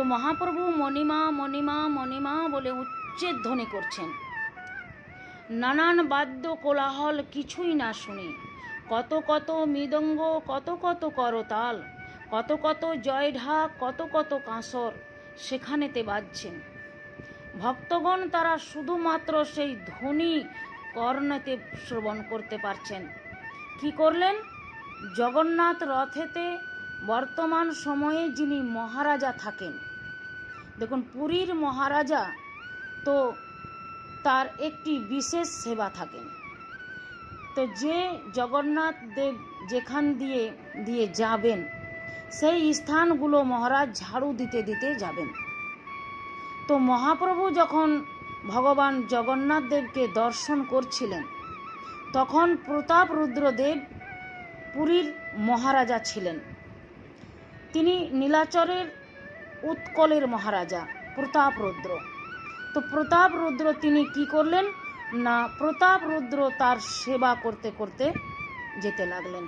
তো মহাপ্রভু মণিমা মণিমা মণিমা বলে উচ্চের ধ্বনি করছেন। নানান বাদ্য কোলাহল কিছুই না শুনে। কত কত মৃদঙ্গ, কত কত করতাল, কত কত জয়ঢাক কত কত কাঁসর সেখানেতে বাজছেন। ভক্তগণ তারা শুধুমাত্র সেই ধ্বনি কর্ণেতে শ্রবণ করতে পারছেন। কি করলেন? জগন্নাথ রথেতে বর্তমান সময়ে যিনি মহারাজা থাকেন দেখুন, পুরীর মহারাজা তো তার একটি বিশেষ সেবা থাকেন। তো যে জগন্নাথ দেব যেখান দিয়ে দিয়ে যাবেন, সেই স্থানগুলো মহারাজ ঝাড়ু দিতে দিতে যাবেন। তো মহাপ্রভু যখন ভগবান জগন্নাথ দেবকে দর্শন করছিলেন, তখন প্রতাপ রুদ্রদেব পুরীর মহারাজা ছিলেন। তিনি নীলাচরের উৎকলের মহারাজা, প্রতাপ রুদ্র। তো প্রতাপ রুদ্র তিনি কি করলেন? না, প্রতাপ রুদ্র তার সেবা করতে করতে যেতে লাগলেন।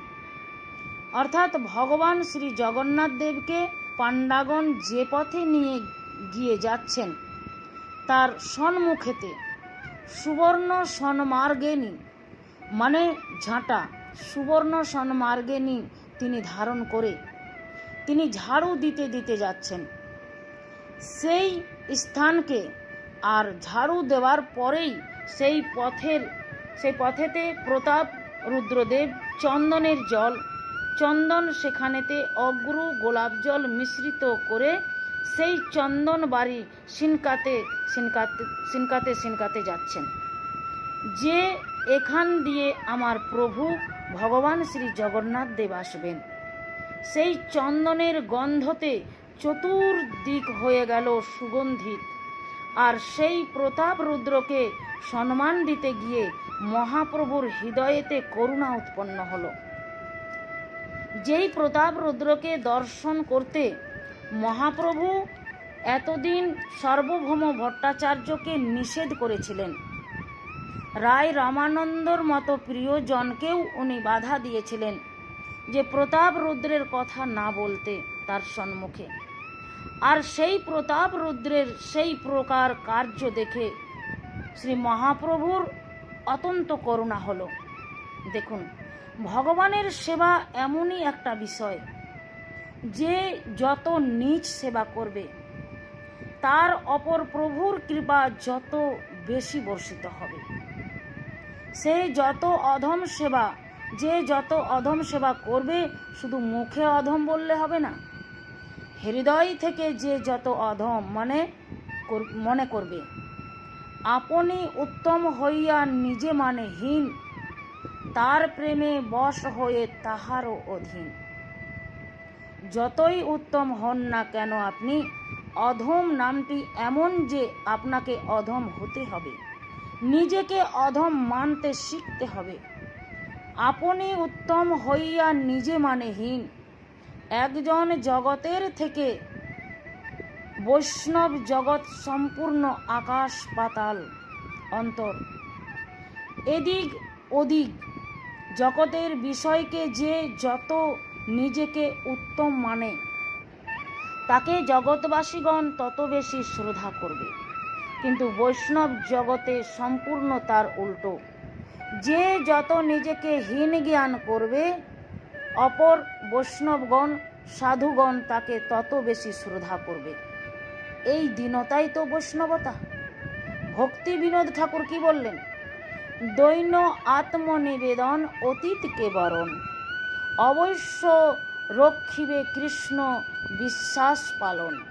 অর্থাৎ ভগবান শ্রী জগন্নাথ দেবকে পাণ্ডাগণ যে পথে নিয়ে গিয়ে যাচ্ছেন, তার সন্মুখেতে সুবর্ণ সন্মার্গেনি মানে ঝাঁটা, সুবর্ণ সন্মার্গেনি তিনি ধারণ করে তিনি ঝাড়ু দিতে দিতে যাচ্ছেন। সেই স্থানকে আর ঝাড়ু দেওয়ার পরেই সেই পথের, সেই পথেতে প্রতাপ, রুদ্রদেব, চন্দনের জল, চন্দন সেখানেতে অগ্রু গোলাপ জল মিশ্রিত করে সেই চন্দন বাড়ি সিনকাতে সিনকাতে সিনকাতে সিনকাতে যাচ্ছেন। যে এখান দিয়ে আমার প্রভু ভগবান শ্রী জগন্নাথ দেব আসবেন, সেই চন্দনের গন্ধতে চতুর্দিক হয়ে গেল সুগন্ধিত। আর সেই প্রতাপ রুদ্রকে সম্মান দিতে গিয়ে মহাপ্রভুর হৃদয়েতে করুণা উৎপন্ন হলো। যেই প্রতাপ রুদ্রকে দর্শন করতে মহাপ্রভু এতদিন সার্বভৌম ভট্টাচার্যকে নিষেধ করেছিলেন। রায় রামানন্দর মতো প্রিয়জনকেও উনি বাধা দিয়েছিলেন যে প্রতাপ রুদ্রের কথা না বলতে তার সম্মুখে। আর সেই প্রতাপ রুদ্রের সেই প্রকার কার্য দেখে শ্রী মহাপ্রভুর অত্যন্ত করুণা হলো। দেখুন, ভগবানের সেবা এমনই একটা বিষয়, যে যত নিজ সেবা করবে, তার অপর প্রভুর কৃপা যত বেশি বর্ষিত হবে। সে যত অধম সেবা, যে যত অধম সেবা করবে, শুধু মুখে অধম বললে হবে না হৃদয় থেকে যে যত অধম মনে মনে করবে, আপনি উত্তম হইয়া নিজে মানে হীন, তার প্রেমে বশ হয়ে তাহারও অধীন। যতই উত্তম হন না কেন আপনি, অধম নামটি এমন যে আপনাকে অধম হতে হবে, নিজেকে অধম মানতে শিখতে হবে। আপনি উত্তম হইয়া নিজে মানে হীন একজন জগতের থেকে বৈষ্ণব জগৎ সম্পূর্ণ আকাশ পাতাল অন্তর। এদিক ওদিক জগতের বিষয়কে যে যত নিজেকে উত্তম মানে তাকে জগৎবাসীগণ তত বেশি শ্রদ্ধা করবে। কিন্তু বৈষ্ণব জগতে সম্পূর্ণ তার উল্টো। যে যত নিজেকে হীন জ্ঞান করবে অপর বৈষ্ণবগণ, সাধুগণ তাকে তত বেশি শ্রদ্ধা করবে। এই দীনতাই তো বৈষ্ণবতা। ভক্তি বিনোদ ঠাকুর কি বললেন? দৈন্য আত্মনিবেদন অতীতকে বরণ। অবশ্য রক্ষিবে কৃষ্ণ বিশ্বাস পালন।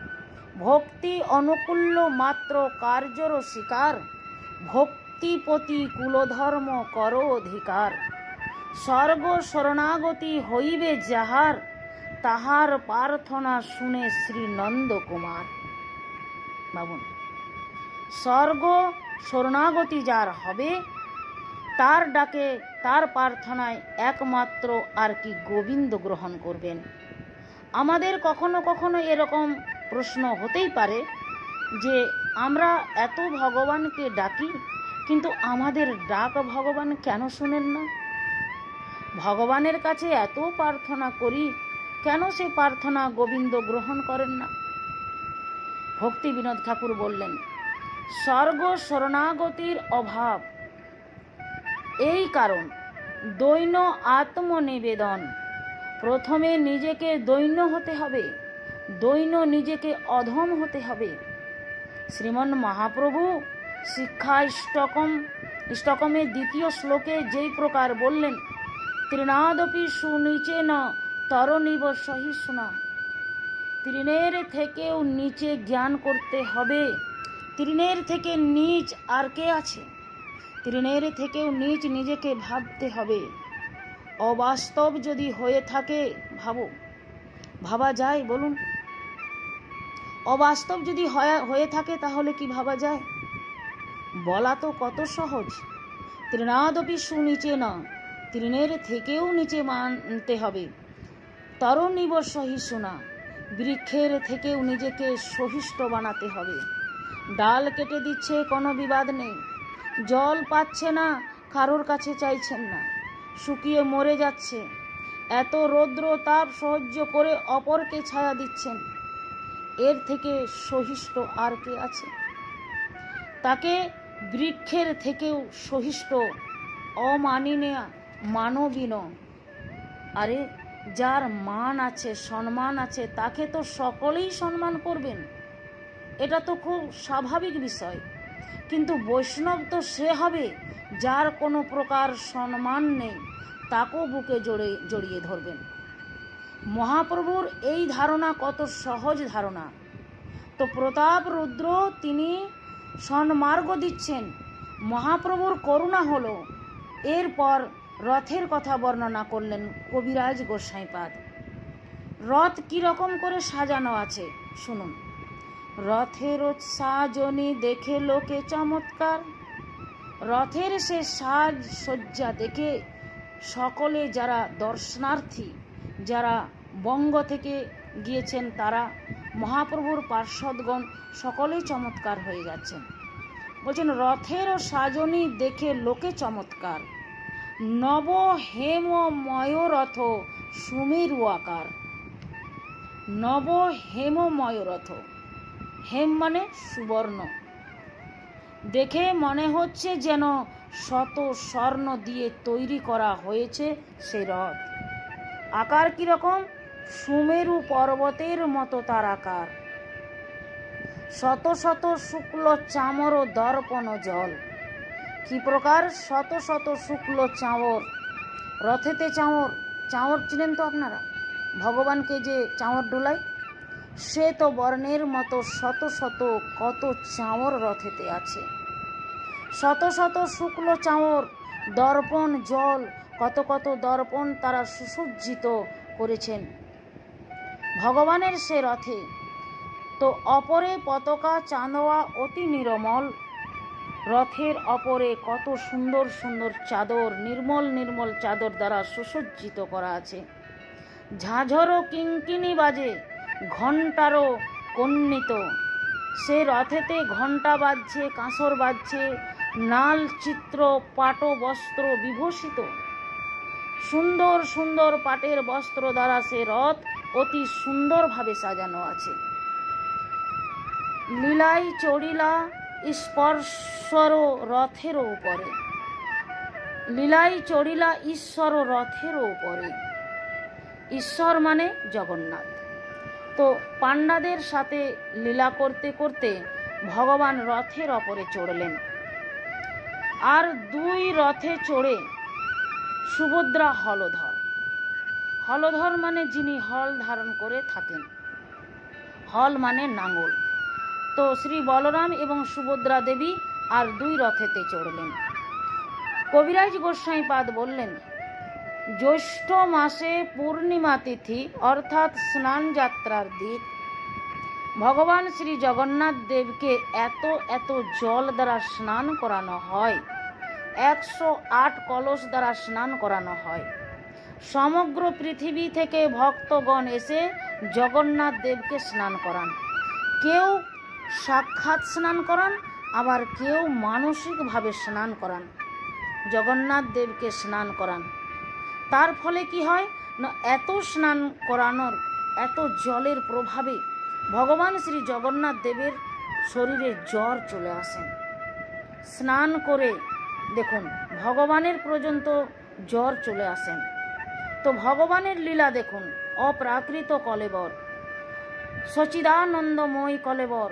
ভক্তি অনুকূল্য মাত্র কার্যর শিকার ভক্তিপতি কুলধর্ম কর অধিকার। স্বর্গ শরণাগতি হইবে যাহার, তাহার প্রার্থনা শুনে শ্রী নন্দকুমার বাবুন, স্বর্গ শরণাগতি যার হবে, তার ডাকে, তার প্রার্থনায় একমাত্র আর কি গোবিন্দ গ্রহণ করবেন। আমাদের কখনো কখনো এরকম প্রশ্ন হতেই পারে যে, আমরা এত ভগবানকে ডাকি, কিন্তু আমাদের ডাক ভগবান কেন শুনেন না? ভগবানের কাছে এত প্রার্থনা করি, কেন সে প্রার্থনা গোবিন্দ গ্রহণ করেন না? ভক্তি বিনোদ ঠাকুর বললেন, স্বর্গ শরণাগতির অভাব। এই কারণ দৈন্য আত্মনিবেদন। প্রথমে নিজেকে দৈন্য হতে হবে, দৈন্য নিজেকে অধম হতে হবে। শ্রীমন মহাপ্রভু শিক্ষা স্টকম স্টকমের দ্বিতীয় শ্লোকে যেই প্রকার বললেন তৃণাদপি সুনিচে ন, তরণীব সহিষ্ণা। তৃণের থেকেও নিচে জ্ঞান করতে হবে। তৃণের থেকে নিচ আর কে আছে? তৃণের থেকেও নিচ নিজেকে ভাবতে হবে। অবাস্তব যদি হয়ে থাকে, ভাবো। ভাবা যায়, বলুন। অবাস্তব যদি হয়ে- হয়ে থাকে, তাহলে কি ভাবা যায়? বলা তো কত সহজ। তৃণাদপি সুনিচে না তৃণের থেকেও নিচে মানতে হবে। তরণীব সহিষ্ণা বৃক্ষের থেকেও নিজেকে সহিষ্ঠ বানাতে হবে। ডাল কেটে দিচ্ছে, কোনো বিবাদ নেই। জল পাচ্ছে না, কারোর কাছে চাইছেন না। শুকিয়ে মরে যাচ্ছে। এত রৌদ্র তাপ সহ্য করে অপরকে ছায়া দিচ্ছেন। এর থেকে সহিষ্ঠ আর কে আছে? তাকে বৃক্ষের থেকেও সহিষ্ঠ অমানিনেয়া মানবীন আরে, যার মান আছে, সম্মান আছে, তাকে তো সকলেই সম্মান করবেন। এটা তো খুব স্বাভাবিক বিষয়। কিন্তু বৈষ্ণব তো সে হবে, যার কোনো প্রকার সম্মান নেই, তাকেও বুকে জড়ে জড়িয়ে ধরবেন। মহাপ্রভুর এই ধারণা কত সহজ ধারণা। তো প্রতাপ রুদ্র তিনি সন্মার্গ দিচ্ছেন, মহাপ্রভুর করুণা হলো। এরপর রথের কথা বর্ণনা করলেন কবিরাজ গোসাইপাদ রথ কীরকম করে সাজানো আছে, শুনুন। রথের সাজনি দেখে লোকে চমৎকার। রথের সে সাজ সজ্জা দেখে সকলে যারা দর্শনার্থী, যারা বঙ্গ থেকে গিয়েছেন, তারা মহাপ্রভুর পার্শ্বদগণ সকলেই চমৎকার হয়ে যাচ্ছেন। বলছেন, রথের সাজনি দেখে লোকে চমৎকার। নব হেমময় রথ সুমেরু আকার। নব হেমময় রথ হেম মানে সুবর্ণ। দেখে মনে হচ্ছে যেন শত স্বর্ণ দিয়ে তৈরি করা হয়েছে সে রথ। আকার কীরকম? সুমেরু পর্বতের মতো তার আকার। শত শত শুক্ল চামর দর্পণ জল। কি প্রকার? শত শত শুক্ল চাঁওর। রথেতে চাঁওর। চাঁওর চিনেন তো আপনারা? ভগবানকে যে চাঁওর ডোলায় সে তো বর্ণের মতো শত শত কত চাঁওর রথেতে আছে। শত শত শুক্ল চাঁওর, দর্পণ, জল, কত কত দর্পণ তারা সুসজ্জিত করেছেন। ভগবানের সে রথে তো অপরে পতাকা, চাঁদোয়া অতি নিরমল রথের অপরে কত সুন্দর সুন্দর চাদর, নির্মল নির্মল চাদর দ্বারা সুসজ্জিত করা আছে। ঝাঁঝরও কিঙ্কিনি বাজে, ঘণ্টারও কন্নিত। সে রথেতে ঘণ্টা বাজছে, কাঁসর বাজছে, নাল চিত্র, পাট বস্ত্র বিভূষিত। সুন্দর সুন্দর পাটের বস্ত্র দ্বারা সে রথ অতি সুন্দরভাবে সাজানো আছে। লীলাই চড়িলা স্পর্শর রথের উপরে। লীলাই চড়িলা ঈশ্বর রথের উপরে। ঈশ্বর মানে জগন্নাথ। তো পাণ্ডাদের সাথে লীলা করতে করতে ভগবান রথের ওপরে চড়লেন। আর দুই রথে চড়ে সুভদ্রা হলধর। হলধর মানে যিনি হল ধারণ করে থাকেন। হল মানে নাঙ্গল তো শ্রী বলরাম এবং সুভদ্রা দেবী আর দুই রথেতে চড়লেন। কবিরাজ গোস্বাইপাদ বললেন, জ্যৈষ্ঠ মাসে পূর্ণিমা তিথি, অর্থাৎ স্নান যাত্রার দিক ভগবান শ্রী জগন্নাথ দেবকে এত এত জল দ্বারা স্নান করানো হয়, একশো আট কলস দ্বারা স্নান করানো হয়। সমগ্র পৃথিবী থেকে ভক্তগণ এসে জগন্নাথ দেবকে স্নান করান। কেউ সাক্ষাৎ স্নান করান, আবার কেউ মানসিকভাবে স্নান করান। জগন্নাথ দেবকে স্নান করান। তার ফলে কি হয়? না, এত স্নান করানোর, এত জলের প্রভাবে ভগবান শ্রী জগন্নাথ দেবের শরীরে জ্বর চলে আসেন স্নান করে দেখুন, ভগবানের পর্যন্ত জ্বর চলে আসেন তো ভগবানের লীলা দেখুন, অপ্রাকৃত কলেবর, সচিদানন্দময় কলেবর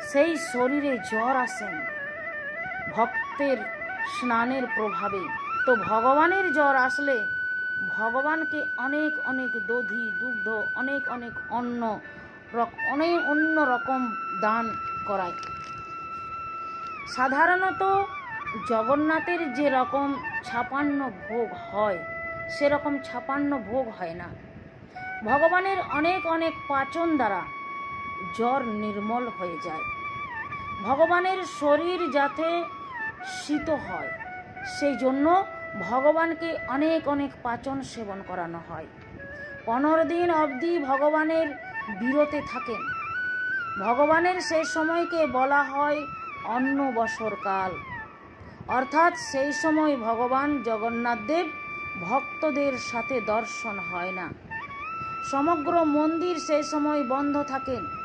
সেই শরীরে জ্বর আসেন। ভক্তের স্নানের প্রভাবে। তো ভগবানের জ্বর আসলে ভগবানকে অনেক অনেক দধি, দুগ্ধ, অনেক অনেক অন্ন অনেক অন্য রকম দান করায়। সাধারণত জগন্নাথের যে রকম ছাপান্ন ভোগ হয়, সেরকম ছাপান্ন ভোগ হয় না। ভগবানের অনেক অনেক পাচন দ্বারা জ্বর নির্মল হয়ে যায়। ভগবানের শরীর যাতে শীত হয় সেই জন্য ভগবানকে অনেক অনেক পাচন সেবন করানো হয়। পনেরো দিন অবধি ভগবানের বিরতে থাকেন। ভগবানের সেই সময়কে বলা হয় অন্ন বসরকাল অর্থাৎ সেই সময় ভগবান জগন্নাথদেব ভক্তদের সাথে দর্শন হয় না। সমগ্র মন্দির সেই সময় বন্ধ থাকেন।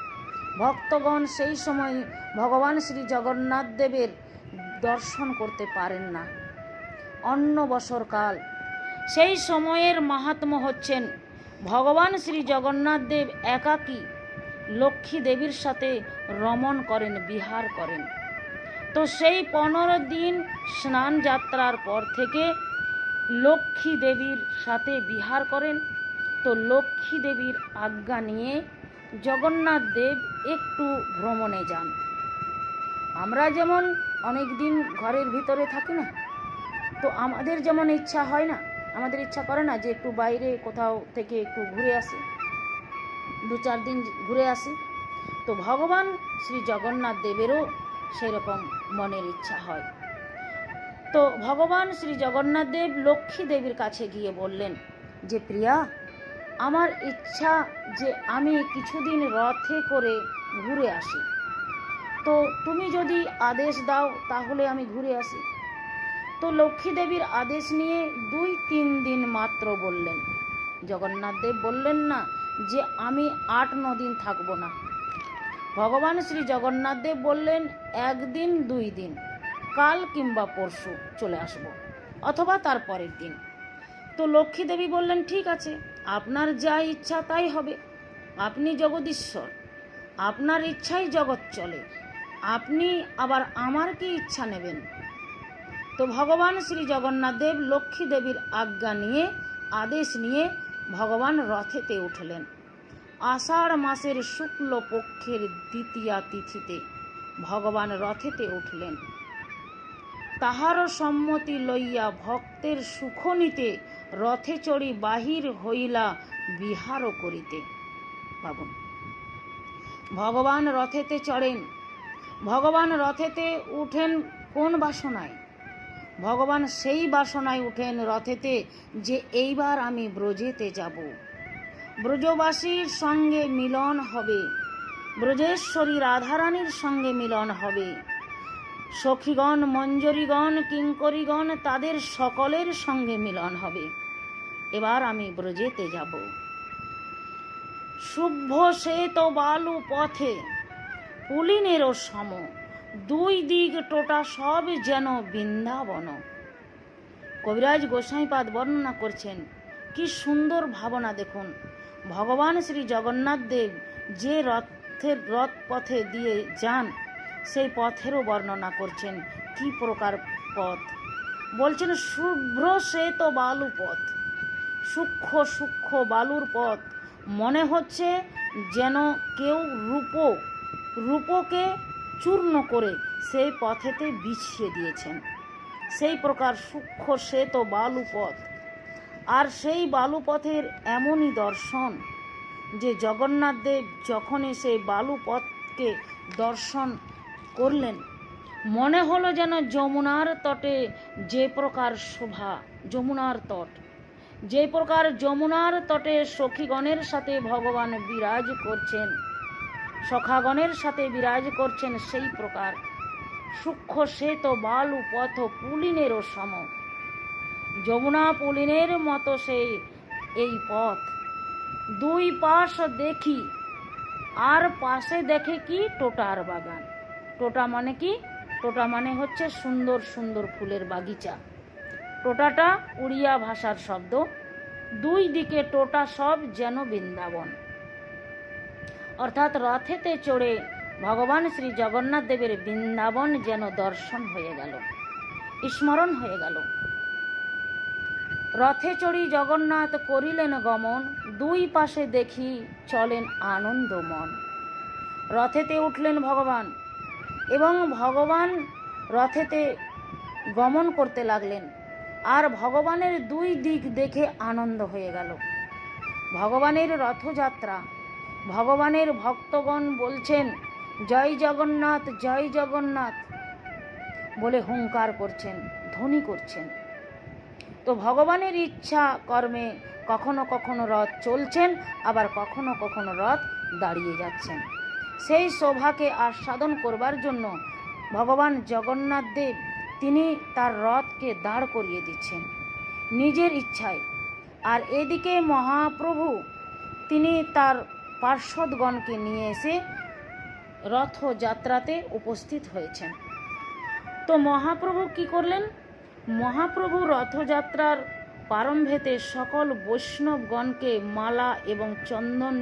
ভক্তগণ সেই সময় ভগবান শ্রী জগন্নাথ দেবের দর্শন করতে পারেন না। অন্ন বছরকাল সেই সময়ের মাহাত্ম্য হচ্ছেন, ভগবান শ্রী জগন্নাথ দেব একাকী লক্ষ্মী দেবীর সাথে রমণ করেন, বিহার করেন। তো সেই পনেরো দিন স্নান যাত্রার পর থেকে লক্ষ্মী দেবীর সাথে বিহার করেন। তো লক্ষ্মী দেবীর আজ্ঞা নিয়ে জগন্নাথ দেব একটু ভ্রমণে যান। আমরা যেমন অনেক দিন ঘরের ভিতরে থাকি না, তো আমাদের যেমন ইচ্ছা হয় না, আমাদের ইচ্ছা করে না যে একটু বাইরে কোথাও থেকে একটু ঘুরে আসি, দু চার দিন ঘুরে আসি। তো ভগবান শ্রী জগন্নাথ দেবেরও সেরকম মনের ইচ্ছা হয়। তো ভগবান শ্রী জগন্নাথ দেব লক্ষ্মী দেবীর কাছে গিয়ে বললেন, যে প্রিয়া আমার ইচ্ছা যে আমি কিছুদিন রথে করে ঘুরে আসি। তো তুমি যদি আদেশ দাও, তাহলে আমি ঘুরে আসি। তো লক্ষ্মী দেবীর আদেশ নিয়ে দুই তিন দিন মাত্র বললেন। জগন্নাথ দেব বললেন না যে আমি আট ন দিন থাকব না। ভগবান শ্রী জগন্নাথ দেব বললেন, একদিন, দুই দিন, কাল কিংবা পরশু চলে আসব, অথবা তার পরের দিন। তো লক্ষ্মী দেবী বললেন, ঠিক আছে। আপনার যা ইচ্ছা তাই হবে। আপনি জগদীশ্বর, আপনার ইচ্ছাই জগৎ চলে। আপনি আবার আমার কি ইচ্ছা নেবেন? তো ভগবান শ্রী জগন্নাথ দেব লক্ষ্মী দেবীর আজ্ঞা নিয়ে, আদেশ নিয়ে ভগবান রথেতে উঠলেন। আষাঢ় মাসের শুক্ল পক্ষের দ্বিতীয়া তিথিতে ভগবান রথেতে উঠলেন। তাহারও সম্মতি লইয়া ভক্তের সুখ নিতে রথে চড়ি বাহির হইলা বিহারও করিতে ভাবুন ভগবান রথেতে চড়েন। ভগবান রথেতে উঠেন কোন বাসনায়? ভগবান সেই বাসনায় উঠেন রথেতে যে এইবার আমি ব্রজেতে যাব। ব্রজবাসীর সঙ্গে মিলন হবে। ব্রজেশ্বরী রাধারানীর সঙ্গে মিলন হবে। সখীগণ, মঞ্জরীগণ, কিঙ্করীগণ তাদের সকলের সঙ্গে মিলন হবে। এবার আমি ব্রজেতে যাব। শুভ্র শ্বেত বালু পথে, পুলিনেরও সম, দুই দিক টোটা সব যেন বৃন্দাবন। কবিরাজ গোসাইপাদ বর্ণনা করছেন, কি সুন্দর ভাবনা দেখুন। ভগবান শ্রী জগন্নাথ দেব যে রথের রথ পথে দিয়ে যান সেই পথেরও বর্ণনা করছেন। কি প্রকার পথ? বলছেন, শুভ্র শ্বেত বালু পথ, সূক্ষ্ম সূক্ষ্ম বালুর পথ। মনে হচ্ছে যেন কেউ রূপ, রূপকে চূর্ণ করে সেই পথেতে বিছিয়ে দিয়েছেন। সেই প্রকার সূক্ষ্ম শ্বেত বালু পথ। আর সেই বালু পথের এমনই দর্শন যে জগন্নাথ দেব যখনই সেই বালু পথকে দর্শন করলেন। মনে হলো যেন যমুনার তটে যে প্রকার শোভা, যমুনার তট। যে প্রকার যমুনার তটে সখীগণের সাথে ভগবান বিরাজ করছেন, সখাগণের সাথে বিরাজ করছেন সেই প্রকার। সূক্ষ্ম শ্বেত বালু পথ পুলিনেরও সম। যমুনা পুলিনের মতো সেই এই পথ। দুই পাশ দেখি, আর পাশে দেখে কি টোটার বাগান। টোটা মানে কি? টোটা মানে হচ্ছে সুন্দর সুন্দর ফুলের বাগিচা। টোটাটা উড়িয়া ভাষার শব্দ। দুই দিকে টোটা সব যেন বৃন্দাবন। অর্থাৎ রথেতে চড়ে ভগবান শ্রী জগন্নাথ দেবের বৃন্দাবন যেন দর্শন হয়ে গেল, স্মরণ হয়ে গেল। রথে চড়ি জগন্নাথ করিলেন গমন, দুই পাশে দেখি চলেন আনন্দ মন রথেতে উঠলেন ভগবান এবং ভগবান রথেতে গমন করতে লাগলেন। আর ভগবানের দুই দিক দেখে আনন্দ হয়ে গেল। ভগবানের রথযাত্রা, ভগবানের ভক্তগণ বলছেন, জয় জগন্নাথ জয় জগন্নাথ বলে হুঙ্কার করছেন, ধ্বনি করছেন। তো ভগবানের ইচ্ছা কর্মে কখনো কখনো রথ চলছেন, আবার কখনো কখনো রথ দাঁড়িয়ে যাচ্ছেন। সেই শোভাকে আস্বাদন করবার জন্য ভগবান জগন্নাথ দেব তিনি তার রথকে দাঁড় করিয়ে দিচ্ছেন নিজের ইচ্ছায়। আর এদিকে মহাপ্রভু তিনি তার পার্শ্বদগণকে নিয়ে এসে রথযাত্রাতে উপস্থিত হয়েছেন। তো মহাপ্রভু কি করলেন? মহাপ্রভু রথযাত্রার প্রারম্ভেতে সকল বৈষ্ণবগণকে মালা এবং চন্দন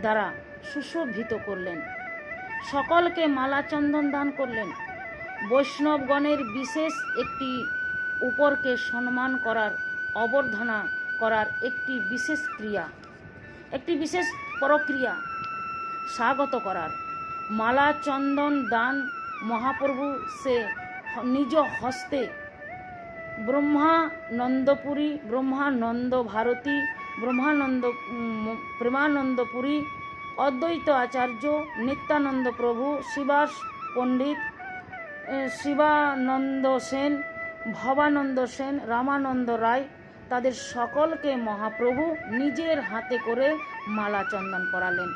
দ্বারা সুশোভিত করলেন। সকলকে মালা চন্দন দান করলেন। বৈষ্ণবগণের বিশেষ একটি উপরকে সম্মান করার, অবর্ধনা করার একটি বিশেষ ক্রিয়া, একটি বিশেষ প্রক্রিয়া স্বাগত করার। মালা চন্দন দান মহাপ্রভু সে নিজ হস্তে ব্রহ্মানন্দপুরী, ব্রহ্মানন্দ ভারতী, ব্রহ্মানন্দ প্রেমানন্দপুরী অদ্বৈত আচার্য নিত্যানন্দ প্রভু, শিবাস পণ্ডিত শিবানন্দ সেন, ভবানন্দ সেন, রামানন্দ রায়, তাদের সকলকে মহাপ্রভু নিজের হাতে করে মালা চন্দন করালেন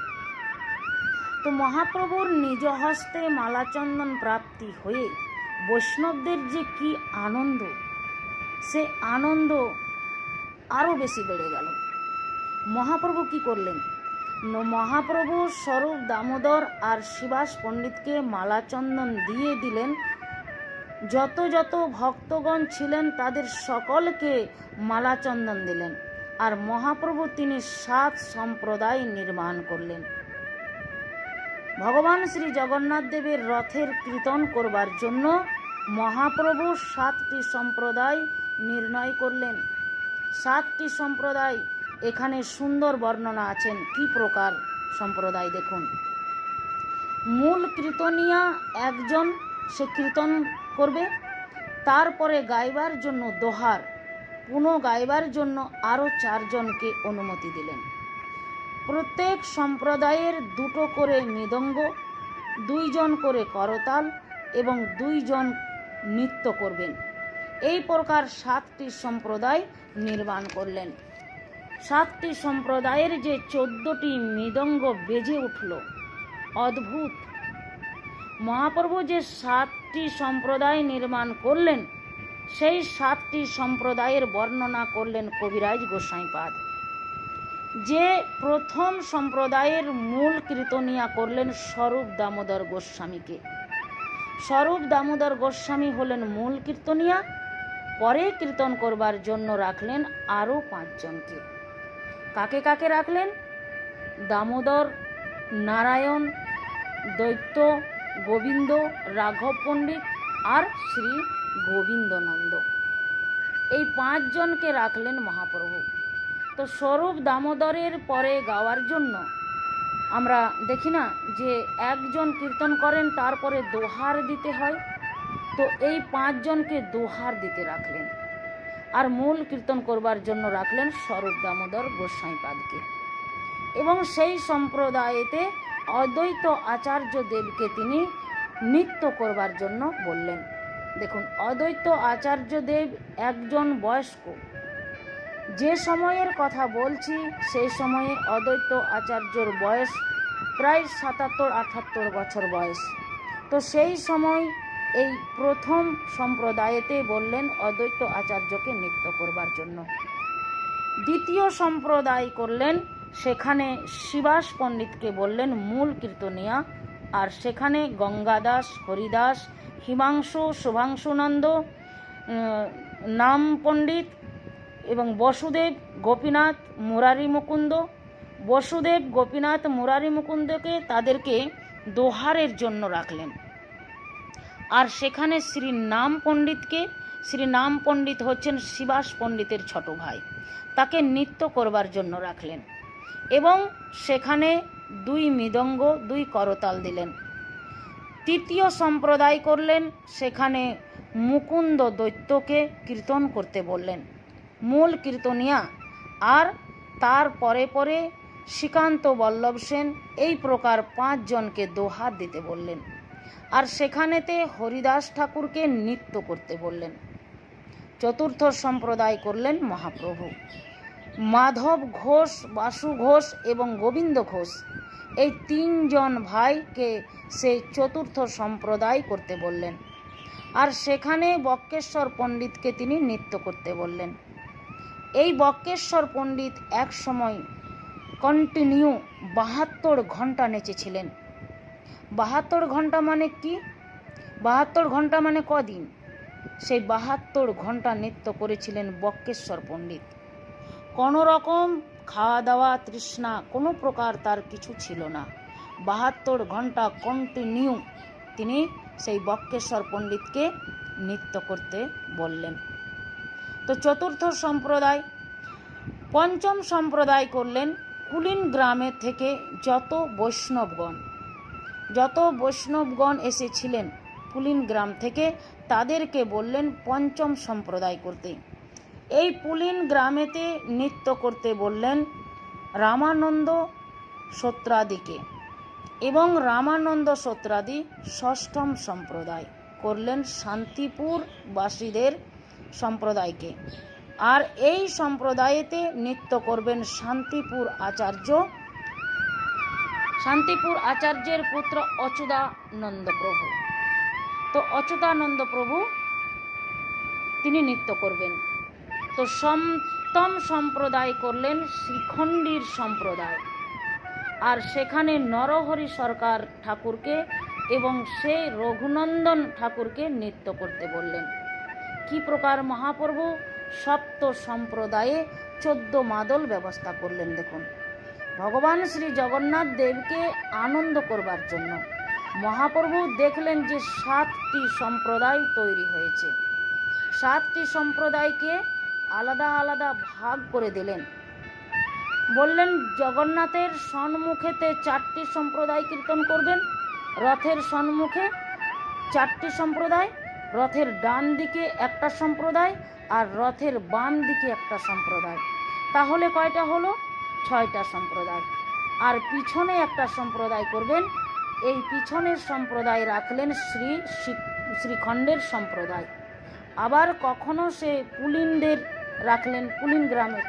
তো মহাপ্রভুর নিজ হস্তে মালাচন্দন প্রাপ্তি হয়ে বৈষ্ণবদের যে কি আনন্দ, সে আনন্দ আরও বেশি বেড়ে গেল। মহাপ্রভু কি করলেন? মহাপ্রভু স্বরূপ দামোদর আর শিবাস পণ্ডিতকে মালাচন্দন দিয়ে দিলেন। যত যত ভক্তগণ ছিলেন, তাদের সকলকে মালাচন্দন দিলেন আর মহাপ্রভু তিনি সাত সম্প্রদায় নির্মাণ করলেন। ভগবান শ্রী জগন্নাথ দেবের রথের কীর্তন করবার জন্য মহাপ্রভু সাতটি সম্প্রদায় নির্ণয় করলেন। সাতটি সম্প্রদায় এখানে সুন্দর বর্ণনা আছেন। কি প্রকার সম্প্রদায় দেখুন। মূল কীর্তনিয়া একজন, সে কীর্তন করবে। তারপরে গাইবার জন্য দোহার, পুনঃ গাইবার জন্য আরও চারজনকে অনুমতি দিলেন। প্রত্যেক সম্প্রদায়ের দুটো করে মৃদঙ্গ, দুইজন করে করতাল এবং দুইজন নৃত্য করবেন। এই প্রকার সাতটি সম্প্রদায় নির্মাণ করলেন। সাতটি সম্প্রদায়ের যে চোদ্দটি মৃদঙ্গ বেজে উঠল। অদ্ভুত। মহাপ্রভু যে সাতটি সম্প্রদায় নির্মাণ করলেন, সেই সাতটি সম্প্রদায়ের বর্ণনা করলেন কবিরাজ গোসাইপাদ যে প্রথম সম্প্রদায়ের মূল কীর্তনিয়া করলেন স্বরূপ দামোদর গোস্বামীকে। স্বরূপ দামোদর গোস্বামী হলেন মূল কীর্তনিয়া, পরে কীর্তন করবার জন্য রাখলেন আরও পাঁচজনকে। কাকে কাকে রাখলেন? দামোদর, নারায়ণ, দৈত্য, গোবিন্দ, রাঘব পণ্ডিত আর শ্রী গোবিন্দনন্দ। এই পাঁচজনকে রাখলেন মহাপ্রভু। তো স্বরূপ দামোদরের পরে গাওয়ার জন্য আমরা দেখি না যে একজন কীর্তন করেন, তারপরে দোহার দিতে হয়। তো এই পাঁচজনকে দোহার দিতে রাখলেন। আর মূল কীর্তন করবার জন্য রাখলেন স্বরূপ দামোদর গোস্বাইপাদকে এবং সেই সম্প্রদায়েতে অদ্বৈত আচার্য দেবকে তিনি নৃত্য করবার জন্য বললেন। দেখুন, অদ্বৈত আচার্য দেব একজন বয়স্ক। যে সময়ের কথা বলছি, সেই সময়ে অদ্বৈত আচার্যর বয়স প্রায় সাতাত্তর আঠাত্তর বছর বয়স। তো সেই সময় এই প্রথম সম্প্রদায়েতে বললেন অদ্বৈত আচার্যকে নৃত্য করবার জন্য। দ্বিতীয় সম্প্রদায় করলেন, সেখানে শিবাস পণ্ডিতকে বললেন মূল কীর্তনিয়া, আর সেখানে গঙ্গাদাস, হরিদাস, হিমাংশু, শুভাংশুনন্দ নাম পণ্ডিত এবং বসুদেব, গোপীনাথ, মুরারি মুকুন্দ। বসুদেব, গোপীনাথ, মুরারি মুকুন্দকে তাদেরকে দোহারের জন্য রাখলেন। আর সেখানে শ্রী নাম পণ্ডিতকে, শ্রী নাম পণ্ডিত হচ্ছেন শিবাস পণ্ডিতের ছোট ভাই। তাকে নৃত্য করবার জন্য রাখলেন এবং সেখানে দুই মৃদঙ্গ, দুই করতাল দিলেন। তৃতীয় সম্প্রদায় করলেন, সেখানে মুকুন্দ দৈত্যকে কীর্তন করতে বললেন। মূল কীর্তনিয়া আর তার পরে পরে শ্রীকান্ত বল্লভ সেন এই প্রকার পাঁচজনকে দোহাত দিতে বললেন। আর সেখানেতে হরিদাস ঠাকুরকে নৃত্য করতে বললেন। চতুর্থ সম্প্রদায় করলেন মহাপ্রভু। মাধব ঘোষ, বাসু ঘোষ এবং গোবিন্দ ঘোষ এই তিনজন ভাইকে সেই চতুর্থ সম্প্রদায় করতে বললেন। আর সেখানে বক্কেশ্বর পণ্ডিতকে তিনি নৃত্য করতে বললেন। এই বক্কেশ্বর পণ্ডিত এক সময় কন্টিনিউ বাহাত্তর ঘণ্টা নেচেছিলেন। বাহাত্তর ঘণ্টা মানে কি? বাহাত্তর ঘণ্টা মানে কদিন? সেই বাহাত্তর ঘণ্টা নৃত্য করেছিলেন বক্কেশ্বর পণ্ডিত। কোনো রকম খাওয়া দাওয়া তৃষ্ণা, কোনো প্রকার তার কিছু ছিল না। বাহাত্তর ঘণ্টা কন্টিনিউ তিনি সেই বক্কেশ্বর পণ্ডিতকে নৃত্য করতে বললেন। তো চতুর্থ সম্প্রদায়, পঞ্চম সম্প্রদায় করলেন কুলিন গ্রামে থেকে যত বৈষ্ণবগণ। যত বৈষ্ণবগণ এসেছিলেন পুলিন গ্রাম থেকে, তাদেরকে বললেন পঞ্চম সম্প্রদায় করতে। এই পুলিন গ্রামেতে নৃত্য করতে বললেন রামানন্দ সত্রাদিকে এবং রামানন্দ সত্রাদি ষষ্ঠম সম্প্রদায় করলেন শান্তিপুর বাসীদের সম্প্রদায়কে। আর এই সম্প্রদায়েতে নৃত্য করবেন শান্তিপুর আচার্য শান্তিপুর আচার্যের পুত্র অচ্যুতানন্দ প্রভু তো অচ্যুতানন্দ প্রভু তিনি নৃত্য করবেন। তো সপ্তম সম্প্রদায় করলেন শ্রীখণ্ডীর সম্প্রদায়। আর সেখানে নরহরি সরকার ঠাকুরকে এবং সেই রঘুনন্দন ঠাকুরকে নৃত্য করতে বললেন। কি প্রকার মহাপ্রভু, সপ্ত সম্প্রদায়ে চোদ্দ মাদল ব্যবস্থা করলেন দেখুন। ভগবান শ্রী জগন্নাথ দেবকে আনন্দ করবার জন্য। মহাপ্রভু দেখলেন যে সাতটি সম্প্রদায় তৈরি হয়েছে। সাতটি সম্প্রদায়কে আলাদা আলাদা ভাগ করে দিলেন। বললেন, জগন্নাথের সম্মুখেতে চারটি সম্প্রদায় কীর্তন করবেন। রথের সম্মুখে চারটি সম্প্রদায়, রথের ডান দিকে একটা সম্প্রদায় আর রথের বাম দিকে একটা সম্প্রদায়। তাহলে কয়টা হলো? ছয়টা সম্প্রদায়। আর পিছনে একটা সম্প্রদায় করবেন, এই পিছনের সম্প্রদায় রাখলেন শ্রী শ্রী- শ্রীখণ্ডের সম্প্রদায়। আবার কখনো সে পুলিনদের রাখলেন পুলিন গ্রামের।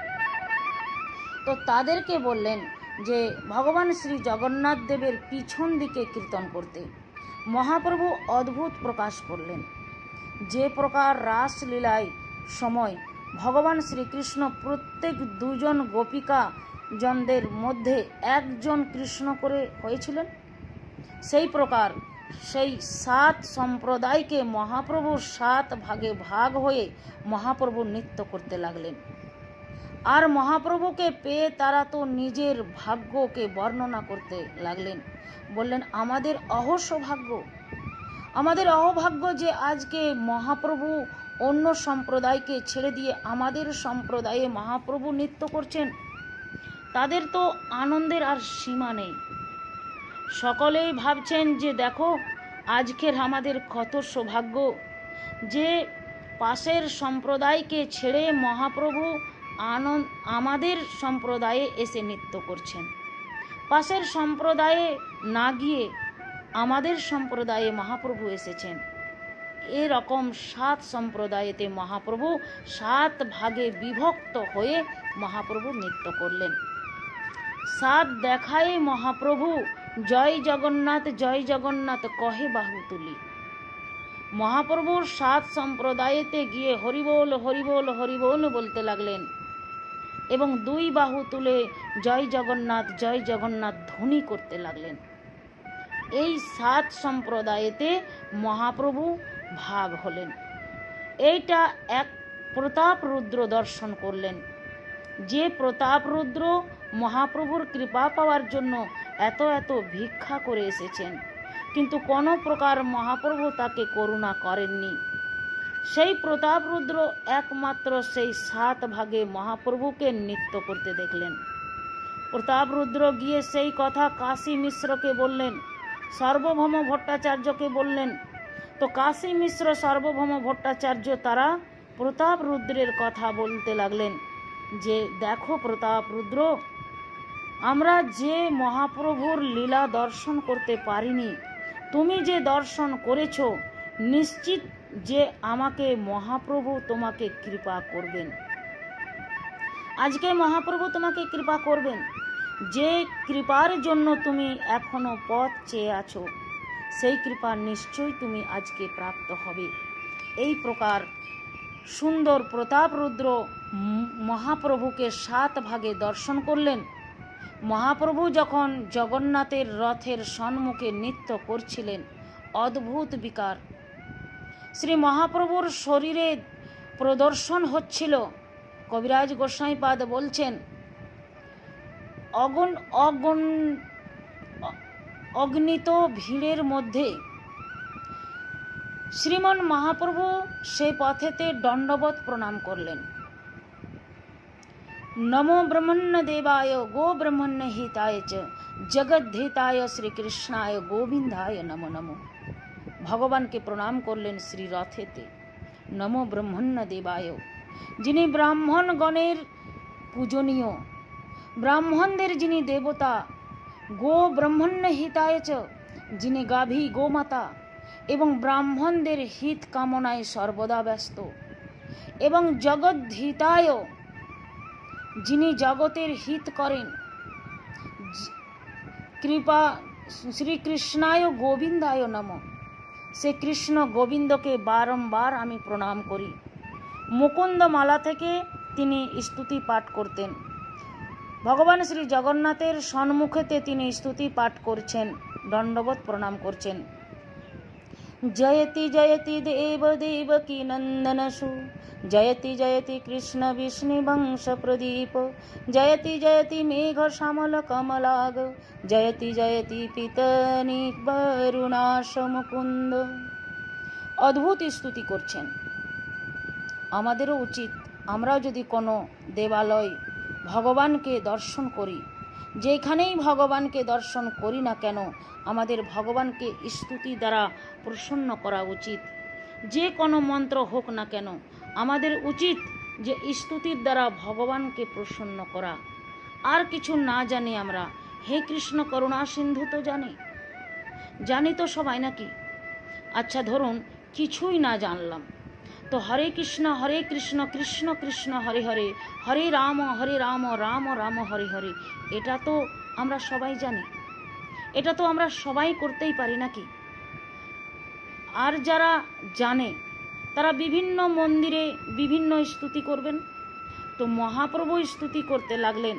তো তাদেরকে বললেন যে, ভগবান শ্রী জগন্নাথ দেবের পিছন দিকে কীর্তন করতে। মহাপ্রভু অদ্ভুত প্রকাশ করলেন। যে প্রকার রাসলীলায় সময় ভগবান শ্রীকৃষ্ণ প্রত্যেক দুজন গোপিকা জনদের মধ্যে একজন কৃষ্ণ করে হয়েছিলেন। সেই প্রকার সেই সাত সম্প্রদায়কে মহাপ্রভু সাত ভাগে ভাগ হয়ে মহাপ্রভু নৃত্য করতে লাগলেন। আর মহাপ্রভুকে পেয়ে তারা তো নিজের ভাগ্যকে বর্ণনা করতে লাগলেন। বললেন, আমাদের অহসৌভাগ্য আমাদের অহভাগ্য যে আজকে মহাপ্রভু অন্য সম্প্রদায়কে ছেড়ে দিয়ে আমাদের সম্প্রদায়ে মহাপ্রভু নৃত্য করছেন তাদের তো আনন্দের আর সীমা নেই। সকলেই ভাবছেন যে দেখো, আজকের আমাদের কত সৌভাগ্য, যে পাশের সম্প্রদায়কে ছেড়ে মহাপ্রভু আনন্দ, আমাদের সম্প্রদায়ে এসে নৃত্য করছেন। পাশের সম্প্রদায়ে না গিয়ে আমাদের সম্প্রদায়ে মহাপ্রভু এসেছেন। এরকম সাত সম্প্রদায়েতে মহাপ্রভু সাত ভাগে বিভক্ত হয়ে মহাপ্রভু নৃত্য করলেন। সাত দেখায় মহাপ্রভু, জয় জগন্নাথ জয় জগন্নাথ, কহে বাহু তুলি মহাপ্রভুর সাত সম্প্রদায়েতে গিয়ে হরিবোল হরিবোল হরিবোল বলতে লাগলেন। এবং দুই বাহু তুলে জয় জগন্নাথ জয় জগন্নাথ ধ্বনি করতে লাগলেন। এই সাত সম্প্রদায়েতে মহাপ্রভু ভাগ হলেন। এইটা এক প্রতাপ রুদ্র দর্শন করলেন। যে প্রতাপ রুদ্র মহাপ্রভুর কৃপা পাওয়ার জন্য এত এত ভিক্ষা করে এসেছেন। কিন্তু কোনো প্রকার মহাপ্রভু তাকে করুণা করেননি। সেই প্রতাপ রুদ্র একমাত্র সেই সাত ভাগে মহাপ্রভুকে নৃত্য করতে দেখলেন। প্রতাপ রুদ্র গিয়ে সেই কথা কাশী মিশ্রকে বললেন, সার্বভৌম ভট্টাচার্যকে বললেন, তো কাশী মিশ্র, সার্বভৌম ভট্টাচার্য তারা? প্রতাপ রুদ্রের কথা বলতে লাগলেন, যে দেখো প্রতাপ রুদ্র আমরা যে মহাপ্রভুর লীলা দর্শন করতে পারিনি, তুমি যে দর্শন করেছ, নিশ্চিত যে আমাকে মহাপ্রভু তোমাকে কৃপা করবেন। আজকে মহাপ্রভু তোমাকে কৃপা করবেন, যে কৃপার জন্য তুমি এখনও পথ চেয়ে আছো, সেই কৃপা নিশ্চয়ই তুমি আজকে প্রাপ্ত হবে। এই প্রকার সুন্দর প্রতাপ রুদ্র মহাপ্রভুকে সাত ভাগে দর্শন করলেন। মহাপ্রভু যখন জগন্নাথের রথের সম্মুখে নৃত্য করছিলেন, অদ্ভুত বিকার। শ্রী মহাপ্রভুর শরীরে প্রদর্শন হচ্ছিল। কবিরাজ গোসাইপাদ বলছেন, অগণ অগণ অগ্নিত ভিড়ের মধ্যে শ্রীমন মহাপ্রভু সেই পথেতে দণ্ডবত প্রণাম করলেন। নমো ব্রহ্মণ্য দেবায় গো চ জগদ্ধিতায় শ্রীকৃষ্ণায় গোবিন্দায় নমো নমো ভগবানকে প্রণাম করলেন শ্রী রথেতে নমো ব্রহ্মণ্য দেবায় যিনি ব্রাহ্মণগণের পূজনীয় ব্রাহ্মণদের যিনি দেবতা গো ব্রহ্মণ্য চ যিনি গাভী গোমাতা এবং ব্রাহ্মণদের হিত কামনায় সর্বদা ব্যস্ত এবং জগদ্ধিতায় যিনি জগতের হিত করেন কৃপা শ্রীকৃষ্ণায় গোবিন্দায় নম। সে কৃষ্ণ গোবিন্দকে বারংবার আমি প্রণাম করি। মুকুন্দ মালা থেকে তিনি স্তুতি পাঠ করতেন। ভগবান শ্রী জগন্নাথের সম্মুখেতে তিনি স্তুতি পাঠ করছেন, দণ্ডবোধ প্রণাম করছেন। জয়তি জয়তি দেব দেবকী নন্দনসু জয়তি জয়তি কৃষ্ণ বিষ্ণু বংশ প্রদীপ জয়তি জয়তি মেঘ শ্যামল কমলাগ জয়তি জয়তি পিতনি বরুণাশ মুকুন্দ অদ্ভুত স্তুতি করছেন। আমাদেরও উচিত। আমরাও যদি কোনো দেবালয় ভগবানকে দর্শন করি যেখানেই ভগবানকে দর্শন করি না কেন, আমাদের ভগবানকে স্তুতি দ্বারা প্রসন্ন করা উচিত। যে কোনো মন্ত্র হোক না কেন, আমাদের উচিত যে স্তুতির দ্বারা ভগবানকে প্রসন্ন করা। আর কিছু না জানি আমরা, হে কৃষ্ণ করুণা সিন্ধু তো জানি। জানি তো সবাই নাকি? আচ্ছা ধরুন, কিছুই না জানলাম। তো হরে কৃষ্ণ হরে কৃষ্ণ কৃষ্ণ কৃষ্ণ, হরে হরে। হরে রাম হরে রাম রাম রাম, হরে হরে। এটা তো আমরা সবাই জানি। এটা তো আমরা সবাই করতেই পারি নাকি? আর যারা জানে, তারা বিভিন্ন মন্দিরে বিভিন্ন স্তুতি করবেন। তো মহাপ্রভু স্তুতি করতে লাগলেন।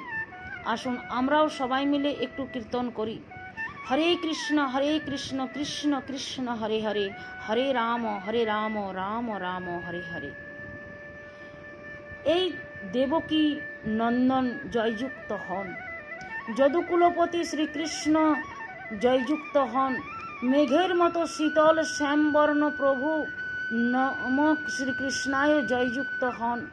আসুন আমরাও সবাই মিলে একটু কীর্তন করি। হরে কৃষ্ণ হরে কৃষ্ণ কৃষ্ণ কৃষ্ণ, হরে হরে। হরে রাম হরে রাম রাম রাম, হরে হরে। এই দেবকী নন্দন জয়যুক্ত হন। যদুকুলপতি শ্রীকৃষ্ণ জয়যুক্ত হন। মেঘের মতো শীতল শ্যামবর্ণ প্রভু নমক শ্রীকৃষ্ণায় জয়যুক্ত হন।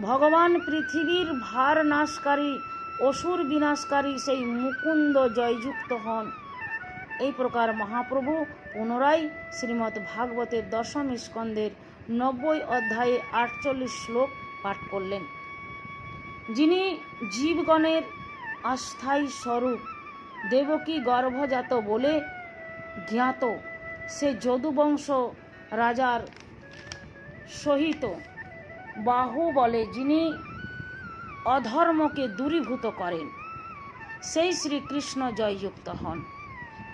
ভগবান পৃথিবীর ভার নাশকারী অসুর বিনাশকারী সেই মুকুন্দ জয়যুক্ত হন। এই প্রকার মহাপ্রভু পুনরায় শ্রীমদ্ ভাগবতের দশম স্কন্দের নব্বই অধ্যায়ে আটচল্লিশ শ্লোক পাঠ করলেন। যিনি জীবগণের অস্থায়ী স্বরূপ, দেবকী গর্ভজাত বলে জ্ঞাত, সে যদুবংশ রাজার সহিত বাহু বলে যিনি অধর্মকে দূরীভূত করেন। সেই শ্রীকৃষ্ণ জয়যুক্ত হন।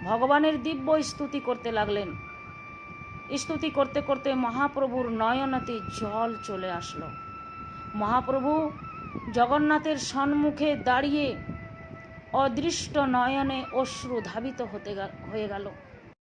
ভগবানের দিব্য স্তুতি করতে লাগলেন। স্তুতি করতে করতে মহাপ্রভুর নয়নতে জল চলে আসলো। মহাপ্রভু জগন্নাথের সম্মুখে দাঁড়িয়ে অদৃষ্ট নয়নে অশ্রু ধাবিত হতে হয়ে গেল।